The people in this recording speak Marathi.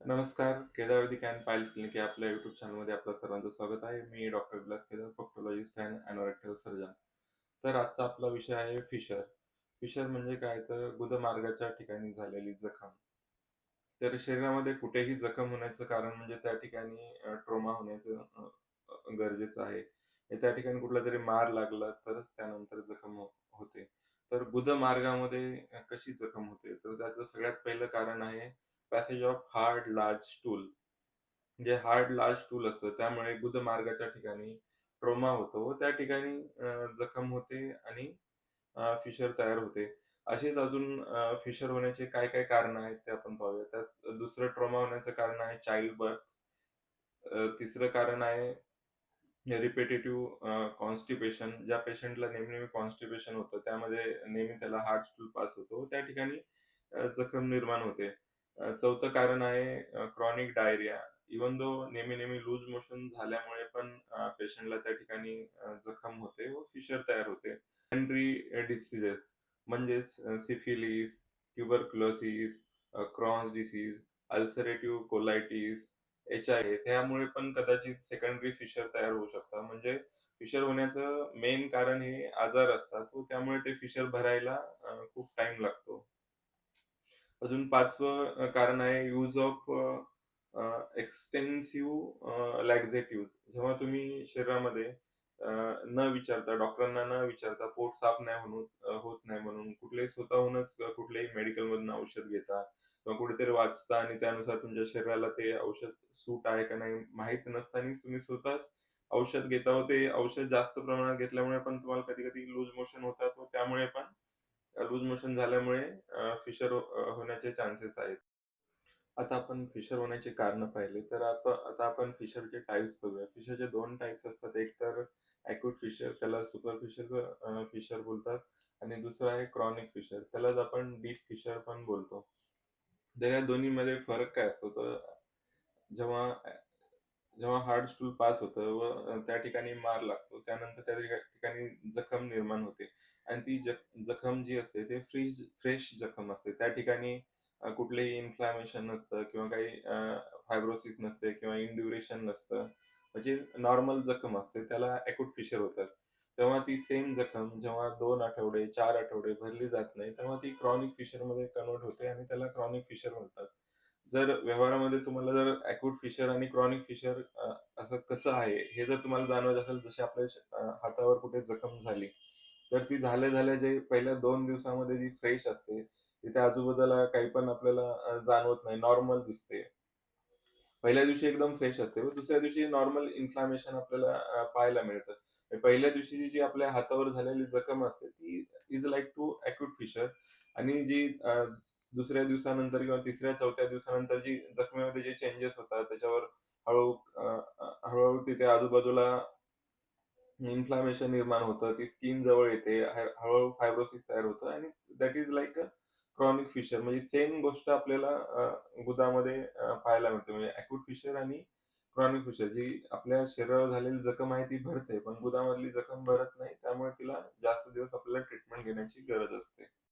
नमस्कार. केदारवैदिक अँड पायल्स क्लिनिक या आपल्या युट्यूब चॅनलमध्ये आपलं सर्वांचं स्वागत आहे. मी doctor Vilas Kedar, proctologist and anorectal surgeon. तर आजचा आपला विषय आहे फिशर. फिशर म्हणजे काय तर गुदमार्गाच्या ठिकाणी झालेली जखम. तर शरीरामध्ये कुठेही जखम होण्याचं कारण म्हणजे त्या ठिकाणी ट्रोमा होण्याचं गरजेचं आहे. त्या ठिकाणी कुठला तरी मार लागला तरच त्यानंतर जखम हो, होते. तर गुदमार्गामध्ये कशी जखम होते? तर त्याचं सगळ्यात पहिलं कारण आहे passage of hard large stool. जे हार्ड लार्ज टूल असतं त्यामुळे गुदमार्गाच्या ठिकाणी ट्रोमा होतो त्या ठिकाणी जखम होते आणि फिशर तयार होते. असेच अजून फिशर होण्याचे काय-काय कारण आहेत ते आपण पाहूया. त्यात दुसरं ट्रोमा होण्याचं कारण आहे चाइल्ड बर्थ. तिसरं कारण आहे रिपेटेटिव्ह कॉन्स्टिपेशन. ज्या पेशंटला नेहमी-नेहमी कॉन्स्टिपेशन होतं त्यामध्ये नेहमी त्याला हार्ड स्टूल पास होतो. त्या ठिकाणी जखम निर्माण होते. अ, चौथं कारण आहे क्रॉनिक डायरिया. इव्हन दो नेहमी-नेहमी लूज मोशन झाल्यामुळे पण पेशंटला त्या ठिकाणी अ, जखम होते व फिशर तयार होते. सेकेंडरी डिसीजेस म्हणजेच syphilis, tuberculosis, uh, Crohn's disease, ulcerative colitis, HIV त्यामुळे पण कदाचित सेकंडरी फिशर तयार होऊ शकतात. म्हणजे फिशर होण्याचं मेन कारण हे आजार असतात व त्यामुळे ते फिशर भरायला अ, खूप टाईम लागतो. अजून पाचवं कारण आहे यूज ऑफ एक्सटेन्सिव्ह अ, जेव्हा तुम्ही शरीरामध्ये न विचारता डॉक्टरांना न विचारता पोट साफ नाही म्हणून होत नाही म्हणून कुठलेही स्वतःहूनच कुठल्याही मेडिकलमधून औषध घेता किंवा कुठेतरी वाचता आणि त्यानुसार तुमच्या शरीराला ते औषध सूट आहे का नाही माहीत नसताना तुम्ही स्वतःच औषध घेता व ते औषध जास्त प्रमाणात घेतल्यामुळे पण तुम्हाला कधी-कधी लूज मोशन होतात व त्यामुळे पण लूज मोशन झाल्यामुळे फिशर हो, होण्याचे चान्सेस आहेत. आता आपण फिशर होण्याची कारणं पाहिले तर आता आता आपण फिशरचे टाइप्स बघूया. फिशरचे दोन टाईप्स असतात. एक तर ॲक्यूट फिशर त्याला सुपरफिशियल फिशर बोलतात आणि दुसरा आहे क्रॉनिक फिशर. त्यालाच आपण डीप फिशर पण बोलतो. तर या दोन्हीमध्ये फरक काय असतो? तर जेव्हा जेव्हा हार्ड स्टूल पास होतं व त्या ठिकाणी मार लागतो. त्यानंतर त्या ठिकाणी जखम निर्माण होते आणि ती जख जखम जी असते ते फ्रीज फ्रेश जखम असते. त्या ठिकाणी अ, कुठलेही इन्फ्लॅमेशन नसतं किंवा काही फायब्रोसिस नसते किंवा इंड्युरेशन नसतं. म्हणजे नॉर्मल जखम असते. त्याला ॲक्यूट फिशर होतात. तेव्हा ती सेम जखम जेव्हा दोन आठवडे, चार आठवडे भरली जात नाही, तेव्हा ती क्रॉनिक फिशरमध्ये कन्व्हर्ट होते आणि त्याला क्रॉनिक फिशर म्हणतात. जर व्यवहारामध्ये तुम्हाला जर ॲक्यूट फिशर आणि क्रॉनिक फिशर असं कसं आहे, हे जर तुम्हाला जाणवत असेल, जसे आपल्या श अ, हातावर कुठे जखम झाली, तर ती झाल्या-झाल्या जे पहिल्या दोन दिवसामध्ये जी फ्रेश असते, तिथे आजूबाजूला काही पण आपल्याला जाणवत नाही, नॉर्मल दिसते. पहिल्या दिवशी एकदम फ्रेश असते व दुसऱ्या दिवशी नॉर्मल इन्फ्लामेशन आपल्याला पाहायला मिळतं. पहिल्या दिवशी जी आपल्या हातावर झालेली जखम असते, ती is like to acute fissure आणि जी दुसऱ्या दिवसानंतर किंवा तिसऱ्या-चौथ्या दिवसानंतर जी जखमेमध्ये जे चेंजेस होतात, त्याच्यावर हळू हळूहळू तिथे आजूबाजूला इन्फ्लामेशन निर्माण होतं. ती स्किन जवळ येते. हळूहळू फायब्रोसिस तयार होतं आणि that is like a chronic fissure. म्हणजे सेम गोष्ट आपल्याला गुदामध्ये पाहायला मिळते. म्हणजे अॅक्यूट फिशर आणि क्रॉनिक फिशर जी आपल्या शरीरावर झालेली जखम आहे ती भरते, पण गुदामधली जखम भरत नाही. त्यामुळे तिला जास्त दिवस आपल्याला ट्रीटमेंट घेण्याची गरज असते.